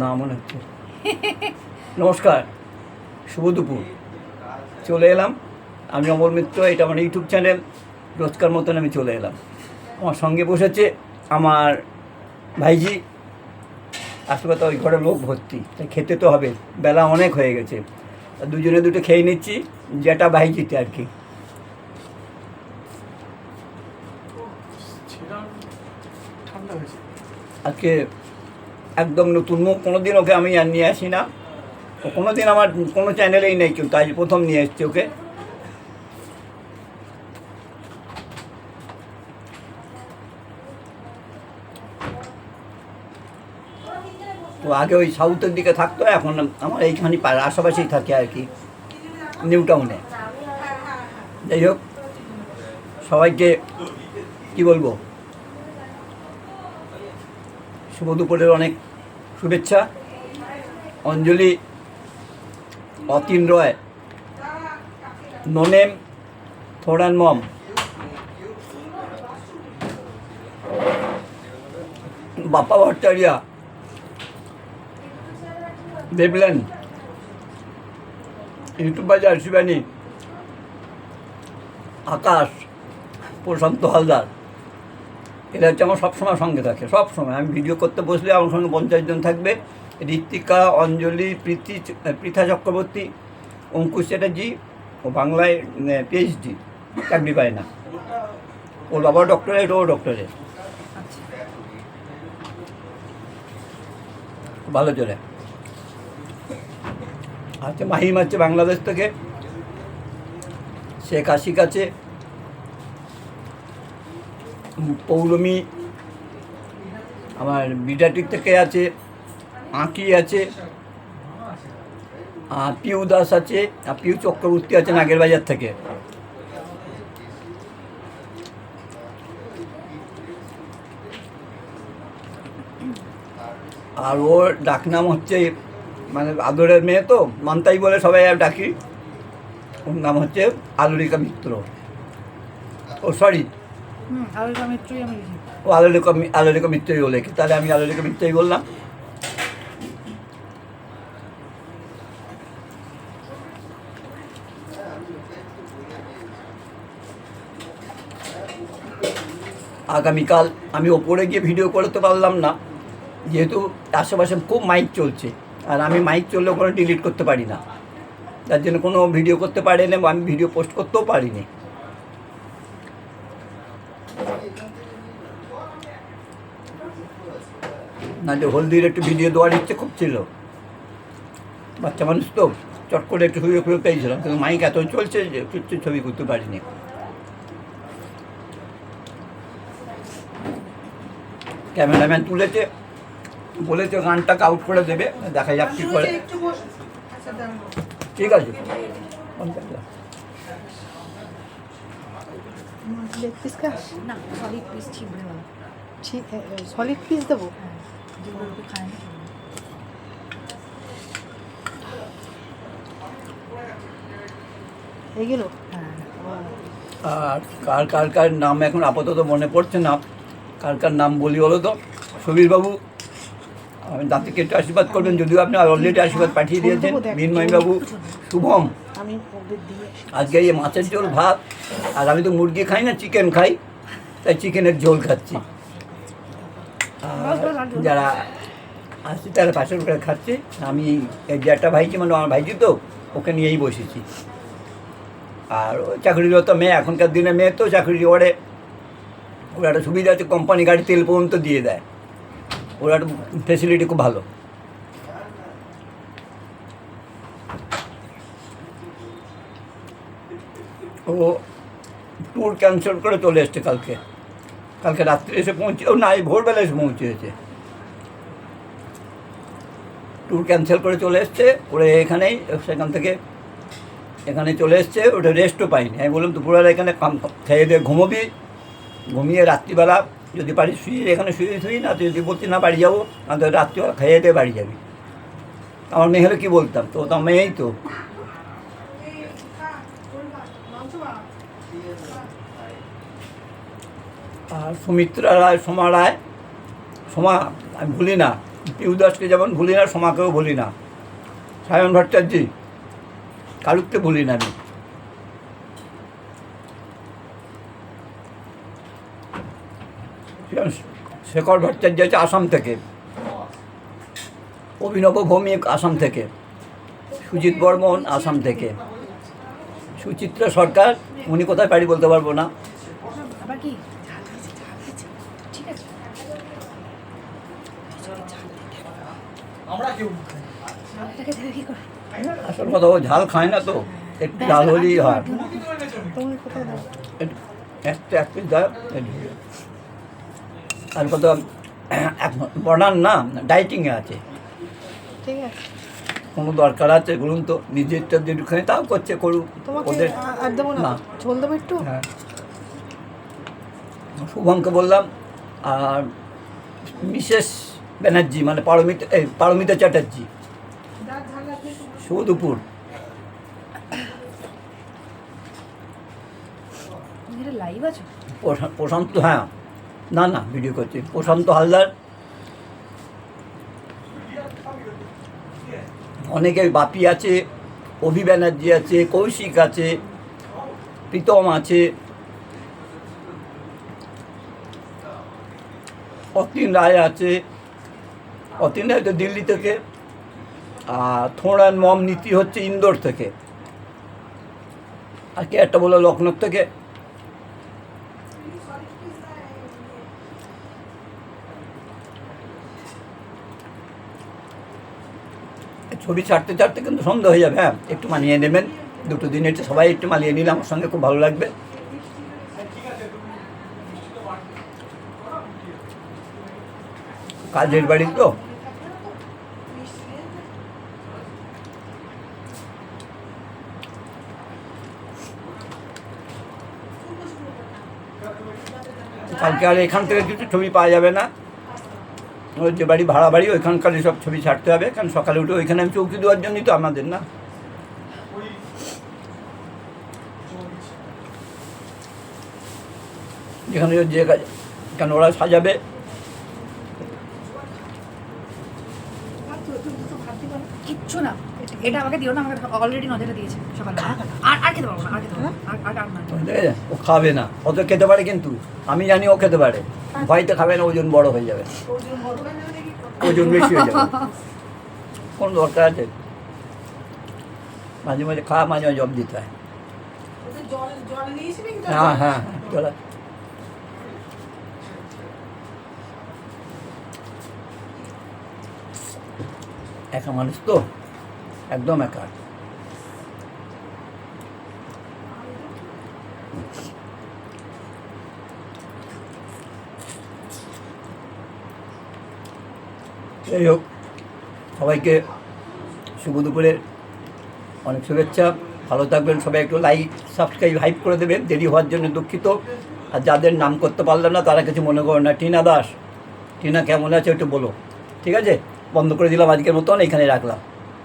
না মনে হচ্ছে। নমস্কার শুভ দুপুর। চলে এলাম। আমি অমল মিত্র এটা আমার ইউটিউব চ্যানেল। রোজকার মতন আমি চলে এলাম। আমার সঙ্গে বসেছে আমার ভাইজি। আসলে তো ওই ঘরে লোক ভর্তি তাই খেতে তো হবে। বেলা অনেক হয়ে গেছে। দুজনে দুটো খেয়ে নিচ্ছি যেটা ভাইজিতে আর কি। আজকে একদম নতুন মুখ কোনো দিন ওকে আমি আর নিয়ে আসি না। কোনো দিন আমার কোনো চ্যানেলেই নেই কেউ, তাই প্রথম নিয়ে এসছি ওকে। তো আগে ওই সাউথের দিকে থাকতো, এখন আমার এইখানে আশেপাশেই থাকে আর কি নিউ টাউনে যাই হোক, সবাইকে কি বলব? শুভ দুপুরের অনেক শুভেচ্ছা। অঞ্জলি, অতীন রয়, ননেম, থোড়ান মম। বাপ্পা ভট্টারিয়া দেবলেন, ইউটিউব বাজার শিবানী, আকাশ, প্রশান্ত হালদার। এরা হচ্ছে আমার সবসময় সঙ্গে থাকে সব সময় আমি ভিডিও করতে বসলে আমার সঙ্গে পঞ্চাশ জন থাকবে। ঋত্বিকা, অঞ্জলি, প্রীতি পৃথা চক্রবর্তী, অঙ্কুশ চ্যাটার্জি ও বাংলায় পিএইচডি চাকরি পায় না। ওর বাবা ডক্টরেট ও ডক্টরেট ভালো চলে। আচ্ছা মাহিম আছে বাংলাদেশ থেকে। শেখ আশিক আছে পৌলমী, আমার বিডাটিক থেকে আছে, আঁকি আছে পিউ দাস আছে পিউ চক্রবর্তী আছে নাগের বাজার থেকে। আর ওর ডাকনাম হচ্ছে মানে আদরের মেয়ে তো, মান্তাই বলে সবাই আর ডাকি। ওর নাম হচ্ছে আলুরিকা মিত্র। ও সরি ও, আলোলিকা মিত্রই বলে তাহলে আমি আলোলিকা মিত্রই বললাম। আগামীকাল আমি ওপরে গিয়ে ভিডিও করতে পারলাম না। যেহেতু আশেপাশে খুব মাইক চলছে। আর আমি মাইক চললেও কোনো ডিলিট করতে পারি না। তার জন্য কোনো ভিডিও করতে পারিনি বা আমি ভিডিও পোস্ট করতেও পারিনি। না যে হলদির একটু ভিডিও দেওয়ার ইচ্ছে খুব ছিল। বাচ্চা মানুষ তো চট করে একটু শুয়ে শুয়ে পেয়েছিলাম, কিন্তু মাইক এত চলছে যে কিচ্ছু ছবি করতে পারিনি। ক্যামেরাম্যান তুলেছে, বলেছে গানটাকে আউট করে দেবে, দেখা যাক কী করে। ঠিক আছে। না সলিড পিস দেবো? এইগুলো আর কার কার কার নাম এখন আপাতত মনে পড়ছে না। কার কার নাম বলি বলো তো? সুবীরবাবু আমি দাঁতে কেটে আশীর্বাদ করবেন যদিও আপনি অলরেডি আশীর্বাদ পাঠিয়ে দিয়েছেন। মিনময়বাবু শুভম। আজকে এই মাছের ঝোল ভাত আর আমি তো মুরগি খাই না চিকেন খাই তাই চিকেনের ঝোল খাচ্ছি। যারা আসছে তারা পাশের করে খাচ্ছে, আমি এই যে একটা ভাইজি মানে আমার ভাইজি তো, ওকে নিয়েই বসেছি। আর ও চাকরিরত মেয়ে, এখনকার দিনে মেয়ে তো চাকরি ওরে ওর একটা সুবিধা আছে, কোম্পানি গাড়ি তেল পর্যন্ত দিয়ে দেয়। ওর একটা ফেসিলিটি খুব ভালো। ও ট্যুর ক্যান্সেল করে চলে এসছে কালকে। কালকে রাত্রে এসে পৌঁছে ও না এই ভোরবেলা এসে পৌঁছেছে। ট্যুর ক্যান্সেল করে চলে এসছে। ওরা এখানেই, সেখান থেকে এখানে চলে এসছে। ওটা রেস্টও পাইনি। আমি বললাম, দুপুরবেলা এখানে কাম খেয়ে দিয়ে ঘুমোবি। ঘুমিয়ে রাত্রিবেলা যদি পারি শুয়ে, এখানে শুয়ে শুই না তো যদি বলছি না, বাড়ি যাব তাহলে রাত্রিবেলা খেয়ে দিয়ে বাড়ি যাবি। আমার মেয়ে হলে কী বলতাম? তো তো মেয়েই তো। আর সুমিত্রা রায়, সোমা রায়, সোমা, আমি ভুলি না। পিউ দাসকে যেমন ভুলি না, সোমাকেও ভুলি না। সায়ন ভট্টাচার্য কালুককে ভুলি না আমি। শেখর ভট্টাচার্য আছে আসাম থেকে। অভিনব ভৌমিক আসাম থেকে। সুজিত বর্মন আসাম থেকে। সুচিত্রা সরকার, উনি কোথায় পারি বলতে পারব না। আসল কথা ও ঝাল খায় না তো। একটু ঝাল হলেই হয়। একটু- এক পিস দাও আর কত বর্ণান না ডাইটিংয়ে আছে। ঠিক আছে। কোনো দরকার আছে বলুন তো? নিজেরটা যেটুখানি তাও করছে করুক। ওদের আর দেবো না? না। ঝোল দেবো একটু? হ্যাঁ। শুভমকে বললাম আর মিসেস ব্যানার্জি মানে পারমিতা এই পারমিতা চ্যাটার্জি। সুদুপুর। লাইভ আছো? প্রশান্ত হ্যাঁ। না না ভিডিও করছি। প্রশান্ত হালদার। অনেকে বাপি আছে অভি ব্যানার্জি আছে কৌশিক আছে প্রীতম আছে। অতীন রায় আছে। অতীন তো দিল্লি থেকে, আর থোড়ান মম নীতি হচ্ছে ইন্দোর থেকে। আর কে একটা বলল লখনৌ থেকে? ছবি ছাড়তে ছাড়তে কিন্তু সন্ধ্যা হয়ে যাবে হ্যাঁ একটু মানিয়ে নেবেন। দুটো দিন একটু সবাই একটু মানিয়ে নিলে আমার সঙ্গে খুব ভালো লাগবে। কাজের বাড়ি তো? আর এখান থেকে কিছু ছবি পাওয়া যাবে না। ওই যে বাড়ি, ভাড়া বাড়ি, ওইখানকার সব ছবি ছাড়তে হবে, কারণ সকালে উঠে ওইখানে আমি চৌকি দেওয়ার জন্যই তো আমাদের না। যেখানে যে কাজ কেন ওরা সাজাবে। কিচ্ছু না। এটা আমাকে দিও না আমাকে অলরেডি নজরে দিয়েছে সকালে। আর আর খেতে পারব না আর খেতে পারব না। আর আর আর না। ও খাবে না। অত খেতে পারে কিন্তু। আমি জানি ও খেতে পারে। ভয়তে খাবে না ওজন বড় হয়ে যাবে। ওজন বেশি হয়ে যাবে। কোন দরকার আছে? মাঝে মাঝে খাওয়া মাঝে মাঝে জব দিতে হয়। হ্যাঁ হ্যাঁ একা মানুষ তো? একদম একা। যাই হোক, সবাইকে শুভ দুপুরের অনেক শুভেচ্ছা। ভালো থাকবেন সবাই, একটু লাইক সাবস্ক্রাইব হাইপ করে দেবেন। দেরি হওয়ার জন্য দুঃখিত। আর যাদের নাম করতে পারলাম না, তারা কিছু মনে করো না। টিনা দাস। টিনা কেমন আছে একটু বলো। ঠিক আছে? বন্ধ করে দিলাম আজকের মতন এখানে রাখলাম।